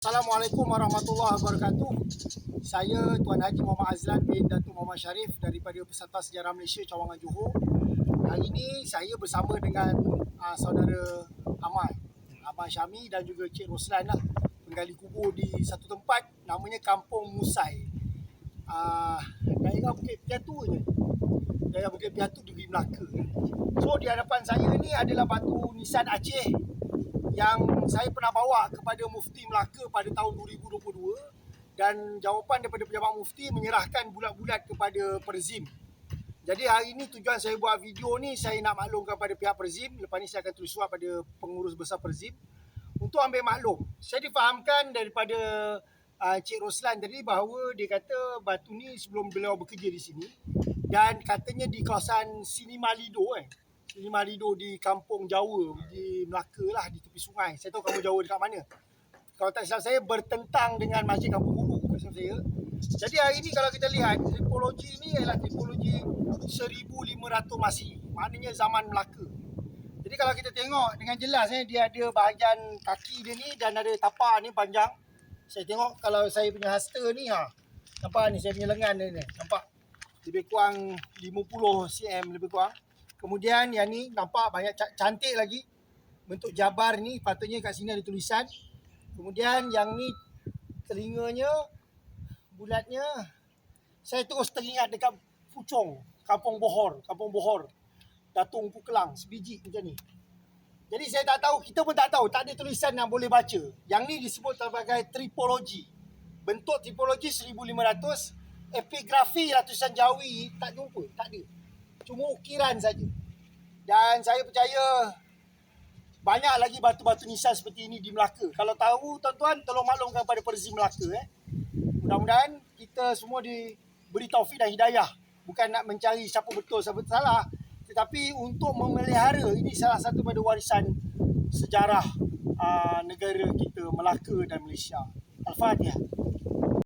Assalamualaikum warahmatullahi wabarakatuh. Saya Tuan Haji Muhammad Azlan bin Datuk Muhammad Sharif daripada Persatuan Sejarah Malaysia Cawangan Johor. Hari ini saya bersama dengan uh, saudara Amal, Abang Syami dan juga Cik Roslan lah menggali kubur di satu tempat namanya Kampung Musai. Uh, daerah Bukit Piatu je. Daerah Bukit Piatu di Melaka. So di hadapan saya ni adalah batu nisan Aceh yang saya pernah bawa kepada Mufti Melaka pada tahun 2022 dan jawapan daripada pejabat Mufti menyerahkan bulat-bulat kepada Perzim. Jadi hari ini tujuan saya buat video ni saya nak maklumkan kepada pihak Perzim. Lepas ni saya akan tulis surat pada pengurus besar Perzim untuk ambil maklum. Saya difahamkan daripada uh, Cik Roslan tadi bahawa dia kata batu ni sebelum beliau bekerja di sini dan katanya di kawasan Sinima Lido eh. Lima Lido di kampung Jawa di Melaka lah di tepi sungai. Saya tahu kampung Jawa dekat mana. Kalau tak silap saya bertentang dengan Masjid Kampung Hulu kat saya. Jadi hari ini kalau kita lihat tipologi ini adalah tipologi 1500 Masih. Maknanya zaman Melaka. Jadi kalau kita tengok dengan jelas eh, dia ada bahagian kaki dia ni dan ada tapak ni panjang. Saya tengok kalau saya punya hasta ni ha. Nampak ni saya punya lengan dia ni. Nampak? Lebih kurang 50 cm lebih kurang. Kemudian yang ni nampak banyak cantik lagi. Bentuk jabar ni patutnya kat sini ada tulisan. Kemudian yang ni telinganya bulatnya. Saya terus teringat dekat Pucong, Kampung Bohor, Kampung Bohor. Datung Pukelang, sebiji macam ni. Jadi saya tak tahu, kita pun tak tahu, tak ada tulisan yang boleh baca. Yang ni disebut sebagai tripologi. Bentuk tripologi 1500, epigrafi ratusan Jawi tak jumpa, tak ada cuma ukiran saja. Dan saya percaya banyak lagi batu-batu nisan seperti ini di Melaka. Kalau tahu tuan-tuan tolong maklumkan kepada Perzi Melaka eh. Mudah-mudahan kita semua diberi taufik dan hidayah. Bukan nak mencari siapa betul siapa salah, tetapi untuk memelihara ini salah satu pada warisan sejarah uh, negara kita Melaka dan Malaysia. Al-Fatihah.